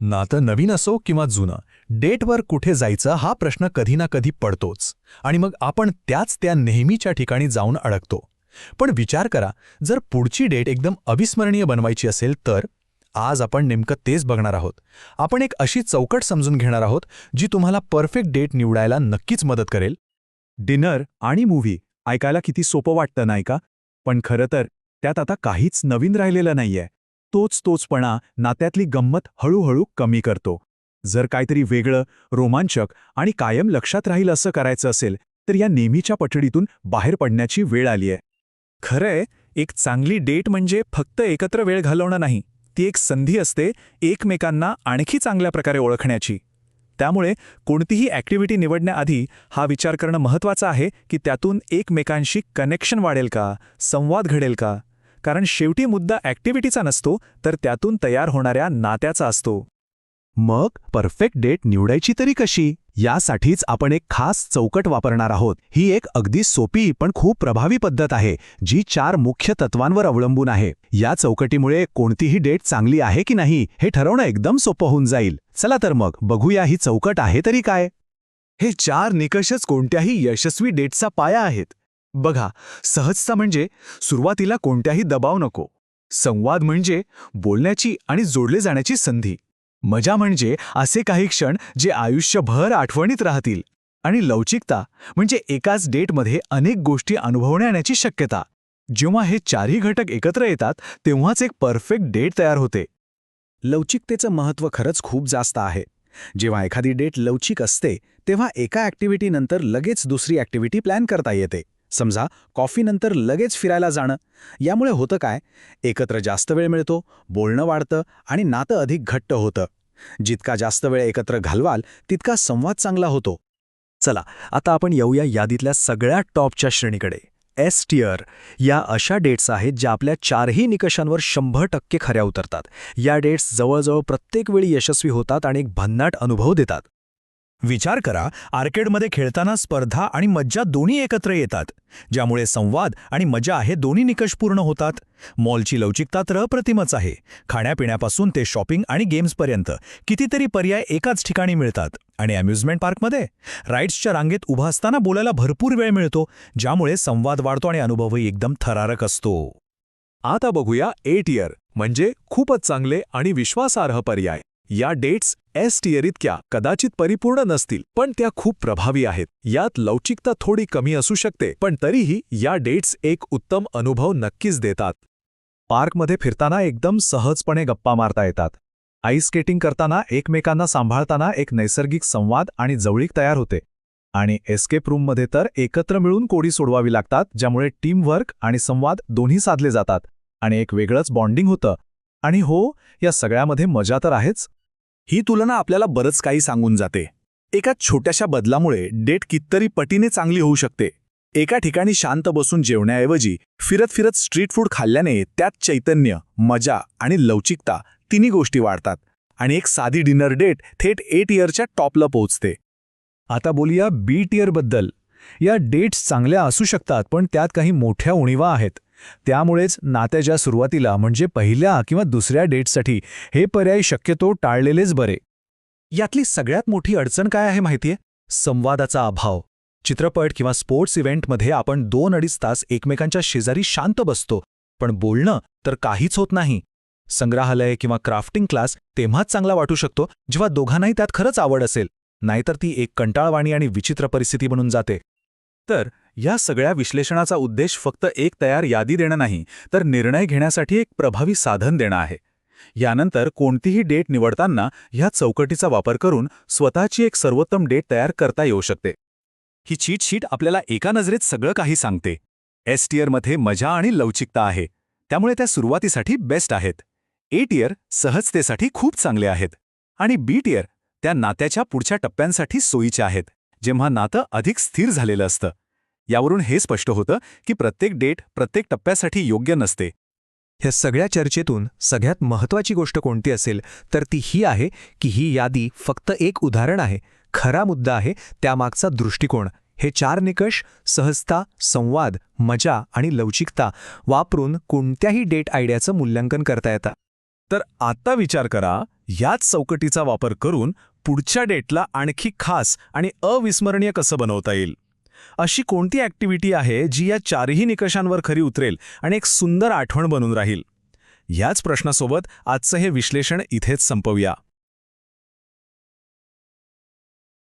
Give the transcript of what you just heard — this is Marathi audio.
नातं नवीन असो किंवा जुनं डेटवर कुठे जायचं हा प्रश्न कधी ना कधी पडतोच. आणि मग आपण त्याच त्या नेहमीच्या ठिकाणी जाऊन अडकतो. पण विचार करा जर पुढची डेट एकदम अविस्मरणीय बनवायची असेल तर आज आपण नेमकं तेच बघणार आहोत. आपण एक अशी चौकट समजून घेणार आहोत जी तुम्हाला परफेक्ट डेट निवडायला नक्कीच मदत करेल. डिनर आणि मूव्ही ऐकायला किती सोपं वाटतं नाही का? पण खरं तर त्यात आता काहीच नवीन राहिलेलं नाहीये. तोच तोचपणा नात्यातली गंमत हळूहळू कमी करतो. जर काहीतरी वेगळं रोमांचक आणि कायम लक्षात राहील असं करायचं असेल तर या नेहमीच्या पठडीतून बाहेर पडण्याची वेळ आलीय. खरंय एक चांगली डेट म्हणजे फक्त एकत्र वेळ घालवणं नाही ती एक संधी असते एकमेकांना आणखी चांगल्या प्रकारे ओळखण्याची. त्यामुळे कोणतीही ॲक्टिव्हिटी निवडण्याआधी हा विचार करणं महत्त्वाचं आहे की त्यातून एकमेकांशी कनेक्शन वाढेल का संवाद घडेल का कारण शेवटी मुद्दा ॲक्टिव्हिटीचा नसतो तर त्यातून तयार होणाऱ्या नात्याचा असतो. मग परफेक्ट डेट निवडायची तरी कशी? यासाठीच आपण एक खास चौकट वापरणार आहोत. ही एक अगदी सोपी पण खूप प्रभावी पद्धत आहे जी चार मुख्य तत्वांवर अवलंबून आहे. या चौकटीमुळे कोणतीही डेट चांगली आहे की नाही हे ठरवणं एकदम सोपं होऊन जाईल. चला तर मग बघूया ही चौकट आहे तरी काय? हे चार निकषच कोणत्याही यशस्वी डेटचा पाया आहेत. बघा सहजता म्हणजे सुरुवातीला कोणत्याही दबाव नको. संवाद म्हणजे बोलण्याची आणि जोडले जाण्याची संधी. मजा म्हणजे असे काही क्षण जे आयुष्यभर आठवणीत राहतील. आणि लवचिकता म्हणजे एकाच डेटमध्ये अनेक गोष्टी अनुभवण्याची शक्यता. जेव्हा हे चारही घटक एकत्र येतात तेव्हाच एक परफेक्ट डेट तयार होते. लवचिकतेचं महत्त्व खरंच खूप जास्त आहे. जेव्हा एखादी डेट लवचिक असते तेव्हा एका ॲक्टिव्हिटीनंतर लगेच दुसरी ॲक्टिव्हिटी प्लॅन करता येते. समजा कॉफीनंतर लगेच फिरायला जाणं. यामुळे होतं काय? एकत्र जास्त वेळ मिळतो बोलणं वाढतं आणि नातं अधिक घट्ट होतं. जितका जास्त वेळ एकत्र घालवाल तितका संवाद चांगला होतो. चला आता आपण येऊया यादीतल्या सगळ्या टॉपच्या श्रेणीकडे. एस टीयर या अशा डेट्स आहेत ज्या आपल्या चारही निकषांवर शंभर टक्के खऱ्या उतरतात. या डेट्स जवळजवळ प्रत्येक वेळी यशस्वी होतात आणि एक भन्नाट अनुभव देतात. विचार करा आर्केडमध्ये खेळताना स्पर्धा आणि मज्जा दोन्ही एकत्र येतात ज्यामुळे संवाद आणि मजा हे दोन्ही निकष पूर्ण होतात. मॉलची लवचिकता तर अप्रतिमच आहे. खाण्यापिण्यापासून ते शॉपिंग आणि गेम्सपर्यंत कितीतरी पर्याय एकाच ठिकाणी मिळतात. आणि अम्युजमेंट पार्कमध्ये? राईड्सच्या रांगेत उभा असताना बोलायला भरपूर वेळ मिळतो ज्यामुळे संवाद वाढतो आणि अनुभवही एकदम थरारक असतो. आता बघूया एट इयर म्हणजे खूपच चांगले आणि विश्वासार्ह पर्याय. या डेट्स एस टियर इतक्या कदाचित परिपूर्ण नसतील पण त्या खूप प्रभावी आहेत. यात लवचिकता थोडी कमी असू शकते पण तरीही या डेट्स एक उत्तम अनुभव नक्कीच देतात. पार्कमध्ये फिरताना एकदम सहजपणे गप्पा मारता येतात. आईस स्केटिंग करताना एकमेकांना सांभाळताना एक नैसर्गिक संवाद आणि जवळीक तयार होते. आणि एस्केप रूममध्ये तर एकत्र मिळून कोडी सोडवावी लागतात ज्यामुळे टीमवर्क आणि संवाद दोन्ही साधले जातात. आणि एक वेगळंच बॉन्डिंग होतं. आणि हो या सगळ्यामध्ये मजा तर आहेच ही तुलना आपल्याला बरंच काही सांगून जाते. एका छोट्याशा बदलामुळे डेट कितीतरी पटीने चांगली होऊ शकते. एका ठिकाणी शांत बसून जेवण्याऐवजी फिरत फिरत स्ट्रीट फूड खाल्ल्याने त्यात चैतन्य मजा आणि लवचिकता तिन्ही गोष्टी वाढतात आणि एक साधी डिनर डेट थेट एट इयरच्या टॉपला पोहोचते. आता बोलूया बी टियरबद्दल. या डेट्स चांगल्या असू शकतात पण त्यात काही मोठ्या उणीवा आहेत. त्यामुळेच नात्याच्या सुरुवातीला म्हणजे पहिल्या किंवा दुसऱ्या डेटसाठी हे पर्याय शक्यतो टाळलेलेच बरे. यातली सगळ्यात मोठी अडचण काय आहे माहितीये? संवादाचा अभाव. चित्रपट किंवा स्पोर्ट्स इव्हेंटमध्ये आपण दोन अडीच तास एकमेकांच्या शेजारी शांत बसतो पण बोलणं तर काहीच होत नाही. संग्रहालय किंवा क्राफ्टिंग क्लास तेव्हाच चांगला वाटू शकतो जेव्हा दोघांनाही त्यात खरंच आवड असेल नाहीतर ती एक कंटाळवाणी आणि विचित्र परिस्थिती बनून जाते. तर या सगळ्या विश्लेषणाचा उद्देश फक्त एक तयार यादी देणं नाही तर निर्णय घेण्यासाठी एक प्रभावी साधन देणं आहे. यानंतर कोणतीही डेट निवडताना ह्या चौकटीचा वापर करून स्वतःची एक सर्वोत्तम डेट तयार करता येऊ शकते. ही चीट शीट आपल्याला एका नजरेत सगळं काही सांगते. एस टीयरमध्ये मजा आणि लवचिकता आहे. त्यामुळे त्या सुरुवातीसाठी बेस्ट आहेत. ए टीयर सहजतेसाठी खूप चांगले आहेत. आणि बी टियर त्या नात्याच्या पुढच्या टप्प्यांसाठी सोयीच्या आहेत जेव्हा नातं अधिक स्थिर झालेलं असतं. यावरून हे स्पष्ट होतं की प्रत्येक डेट प्रत्येक टप्प्यासाठी योग्य नसते. ह्या सगळ्या चर्चेतून सगळ्यात महत्त्वाची गोष्ट कोणती असेल तर ती ही आहे की ही यादी फक्त एक उदाहरण आहे खरा मुद्दा आहे त्यामागचा दृष्टिकोन. हे चार निकष सहजता संवाद मजा आणि लवचिकता वापरून कोणत्याही डेट आयडियाचं मूल्यांकन करता येतं. तर आता विचार करा याच चौकटीचा वापर करून पुढच्या डेटला आणखी खास आणि अविस्मरणीय कसं बनवता येईल? अशी कोणती ॲक्टिव्हिटी आहे जी या चारही निकषांवर खरी उतरेल आणि एक सुंदर आठवण बनून राहील? याच प्रश्नासोबत आजचं हे विश्लेषण इथेच संपवूया.